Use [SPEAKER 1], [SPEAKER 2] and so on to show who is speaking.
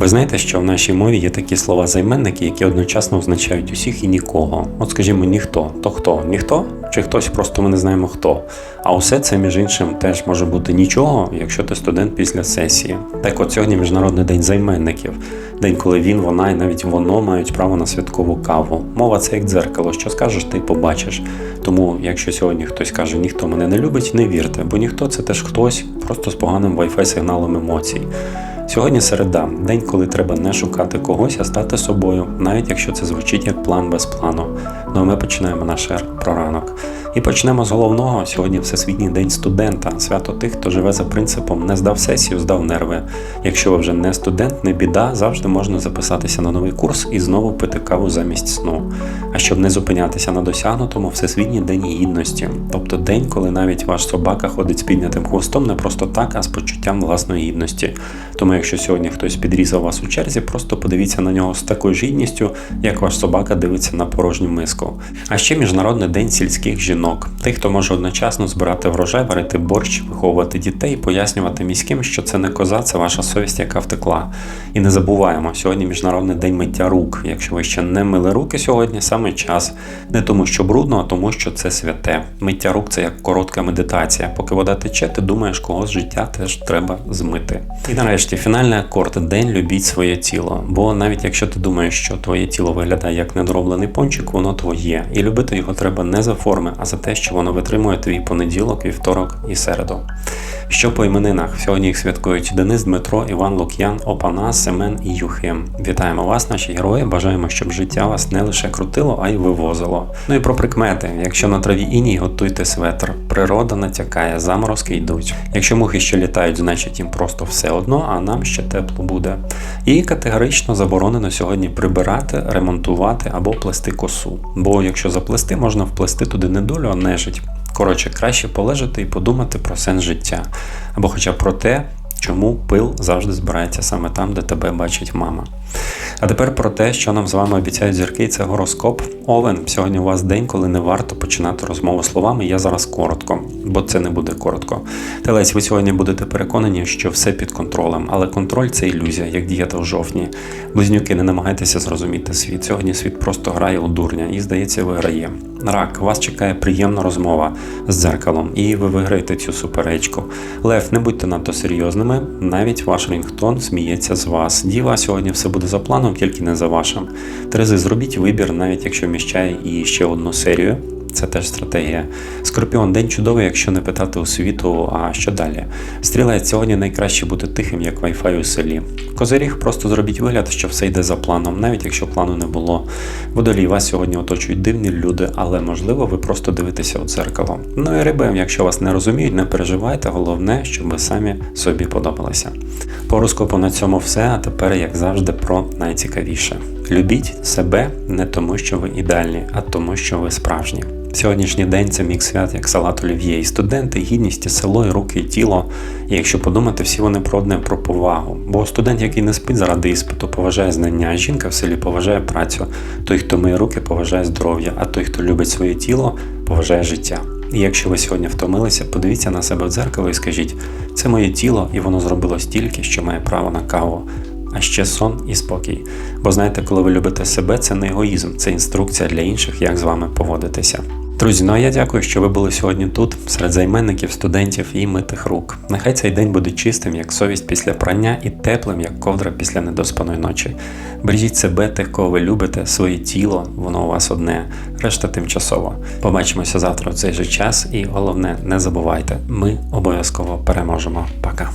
[SPEAKER 1] Ви знаєте, що в нашій мові є такі слова займенники, які одночасно означають усіх і нікого. От скажімо, ніхто. То хто? Ніхто? Чи хтось просто ми не знаємо хто. А усе це, між іншим, теж може бути нічого, якщо ти студент після сесії. Так от сьогодні Міжнародний день займенників. День, коли він, вона і навіть воно мають право на святкову каву. Мова це як дзеркало. Що скажеш, ти побачиш. Тому, якщо сьогодні хтось каже, ніхто мене не любить, не вірте, бо ніхто це теж хтось, просто з поганим Wi-Fi сигналом емоцій. Сьогодні середа, день, коли треба не шукати когось, а стати собою, навіть якщо це звучить як план без плану. Ну а ми починаємо наш ер про ранок. І почнемо з головного. Сьогодні Всесвітній день студента, свято тих, хто живе за принципом не здав сесію, здав нерви. Якщо ви вже не студент, не біда, завжди можна записатися на новий курс і знову пити каву замість сну. А щоб не зупинятися на досягнутому, Всесвітній день гідності, тобто день, коли навіть ваш собака ходить з піднятим хвостом не просто так, а з почуттям власної гідності. Тому, якщо сьогодні хтось підрізав вас у черзі, просто подивіться на нього з такою ж гідністю, як ваш собака дивиться на порожню миску. А ще міжнародний день сільських жінок, тих, хто може одночасно збирати врожай, варити борщ, виховувати дітей, пояснювати міським, що це не коза, це ваша совість, яка втекла. І не забуваємо, сьогодні міжнародний день миття рук. Якщо ви ще не мили руки сьогодні, саме час. Не тому, що брудно, а тому, що це святе. Миття рук це як коротка медитація. Поки вода тече, ти думаєш, кого з життя теж треба змити. І нарешті фінальний акорд день любіть своє тіло. Бо навіть якщо ти думаєш, що твоє тіло виглядає як недороблений пончик, воно твоє. І любити його треба не за форми, а за те, що воно витримує твій понеділок, вівторок і середу. Що по іменинах? Сьогодні їх святкують Денис, Дмитро, Іван Лук'ян, Опана, Семен і Юхим. Вітаємо вас, наші герої. Бажаємо, щоб життя вас не лише крутило, а й вивозило. Ну і про прикмети. Якщо на траві іній, готуйте светр. Природа натякає, заморозки йдуть. Якщо мухи ще літають, значить їм просто все одно, а нам ще тепло буде. І категорично заборонено сьогодні прибирати, ремонтувати або плести косу. Бо якщо заплести, можна вплести туди не долю, а нежить. Коротше, краще полежати і подумати про сенс життя, або хоча б про те, чому пил завжди збирається саме там, де тебе бачить мама. А тепер про те, що нам з вами обіцяють зірки, це гороскоп. Овен, сьогодні у вас день, коли не варто починати розмову словами. Я зараз коротко, бо це не буде коротко. Телець, ви сьогодні будете переконані, що все під контролем, але контроль це ілюзія, як дієта в жовтні. Близнюки, не намагайтеся зрозуміти світ. Сьогодні світ просто грає у дурня і, здається, виграє. Рак, вас чекає приємна розмова з дзеркалом, і ви виграєте цю суперечку. Лев, не будьте надто серйозними, навіть ваш рінгтон сміється з вас. Діва, сьогодні все буде за планом, тільки не за вашим. Терези, зробіть вибір, навіть якщо вміщає і ще одну серію. Це теж стратегія. Скорпіон, день чудовий, якщо не питати у світу, а що далі? Стрілець, сьогодні найкраще бути тихим, як Wi-Fi у селі. Козиріг, просто зробіть вигляд, що все йде за планом, навіть якщо плану не було. Водолій, вас сьогодні оточують дивні люди, але можливо ви просто дивитеся у дзеркало. Ну і риби, якщо вас не розуміють, не переживайте, головне, щоб ви самі собі подобалися. По гороскопу на цьому все, а тепер, як завжди, про найцікавіше. Любіть себе не тому, що ви ідеальні, а тому, що ви справжні. Сьогоднішній день це мікс свят, як салат олів'є, і студенти, гідність, і село, і руки, і тіло. І якщо подумати, всі вони про одне про повагу. Бо студент, який не спить заради іспиту, поважає знання, а жінка в селі поважає працю. Той, хто миє руки, поважає здоров'я, а той, хто любить своє тіло, поважає життя. І якщо ви сьогодні втомилися, подивіться на себе в дзеркало і скажіть: це моє тіло, і воно зробило стільки, що має право на каву. А ще сон і спокій. Бо знаєте, коли ви любите себе, це не егоїзм, це інструкція для інших, як з вами поводитися. Друзі, ну а я дякую, що ви були сьогодні тут, серед займенників, студентів і митих рук. Нехай цей день буде чистим, як совість після прання, і теплим, як ковдра після недоспаної ночі. Бережіть себе, тих, кого ви любите, своє тіло, воно у вас одне, решта тимчасово. Побачимося завтра в цей же час, і головне, не забувайте, ми обов'язково переможемо. Пока.